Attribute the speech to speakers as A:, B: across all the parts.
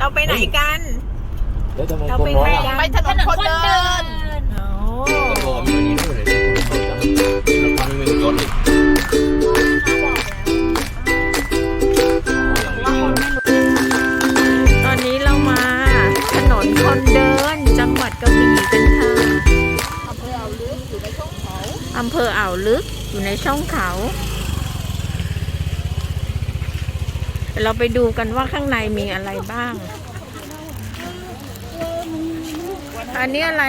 A: เราไปไหนกัน
B: แล้วทำไม
A: เรา
B: คน
A: ไป
B: น้อ
A: ไหน
B: ย
A: กั
B: อะ
A: น
C: ไปถนนคนเดิน
A: โอ้
B: โอ้มีอันนี้ด้วยเลยคนน้อยจังแล้วทำให้มันรถอีก
A: ตอนนี้เรามาถนนคนเดินจังหวัดกระบี่กันค่ะ
C: อำเภออ่าวลึกอยู่ในช่องเขา
A: อำเภออ่าวลึกอยู่ในช่องเขา เดี๋ยวเราไปดูกันว่าข้างในมีอะไรบ้าง อันนี้อะไร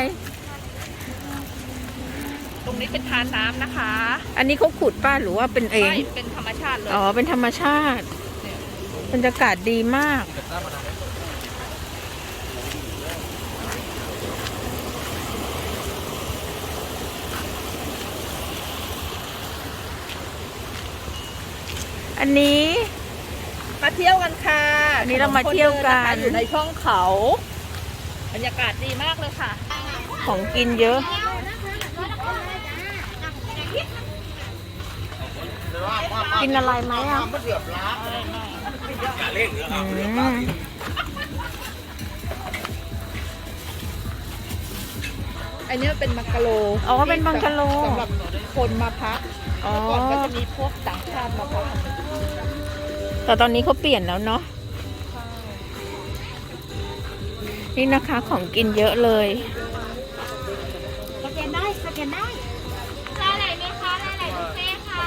C: ตรงนี้เป็นทานน้ำนะคะ
A: อันนี้เขาขุดป้าหรือว่าเป็นเอง
C: ไม่เป็นธรรมชาติเลย
A: อ๋อ เป็นธรรมชาติ บรรยากาศดีมาก อันนี้
C: มาเที่ยวกันค่ะ
A: อันนี้เรามาเที่ยวกัน
C: ถนนคเดิะคะอยู่ในช่องเขา บรรยากาศดีมากเลยค่ะ
A: ของกินเยอะ กินอะไรไหมอะอืม
C: อันนี้เป็นบังกะโล
A: อ๋อเป็นบังกะโล
C: สำหรับคนมาพัก
A: อ๋อ
C: เมื่อก่อนก็จะมีพวกต่างชาติมาพัก
A: แต่ตอนนี้เขาเปลี่ยนแล้วเนาะนี่นะคะของกินเยอะเลย
D: สแกนได้สแกนได้รายไหนไหมคะรายไหนบุฟเฟ่ค่ะ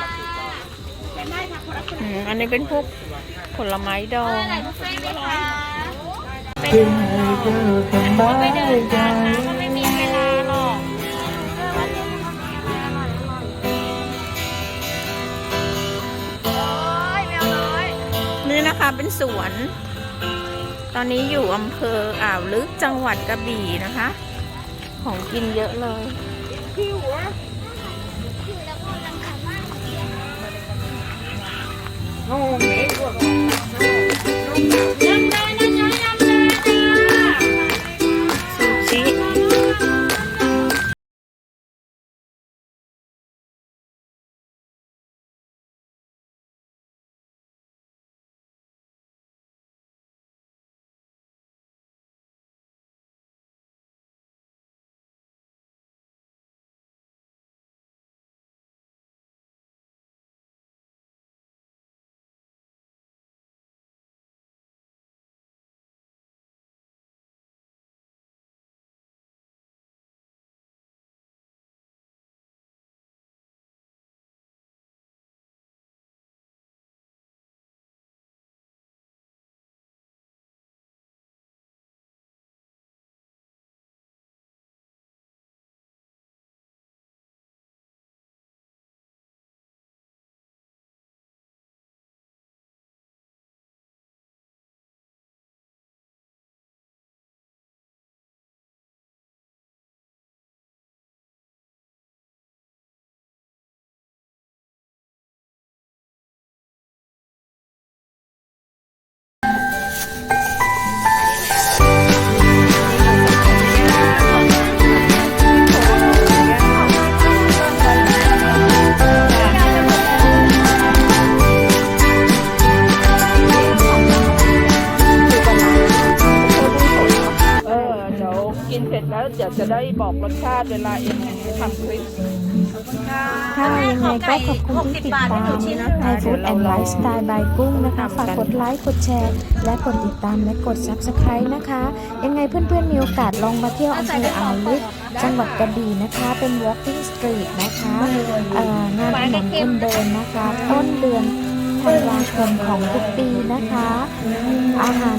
D: สแกนได้ค่ะคนละคน
A: อืมอันนี้เป็นพวกผลไม้ดอง
D: รายไหนบุฟเฟ่ไหมคะ
A: ไปเดินกันนะ นะคะเป็นสวน ตอนนี้อยู่อำเภออ่าวลึกจังหวัดกระบี่นะคะ ของกินเยอะเลยซู เสร็จแล้วเดี๋ยวจะได้บอกรสชาติเวลาเอ็มทำคลิป
E: ค่ะยังไงก็ขอบคุณที่ติดตามในฟู้ดแอนด์ไลฟ์สไตล์บายกุ้งนะคะฝากกดไลค์กดแชร์ และกดติดตามและกด Subscribe นะคะ ยังไงเพื่อนๆมีโอกาสลองมาเที่ยวอำเภออ่าวลึกจังหวัดกระบี่นะคะ เป็น walking street นะคะเอ่องานถนนคนเดินนะคะ ต้นเดือนธันวาคมของทุกปีนะคะ อาหาร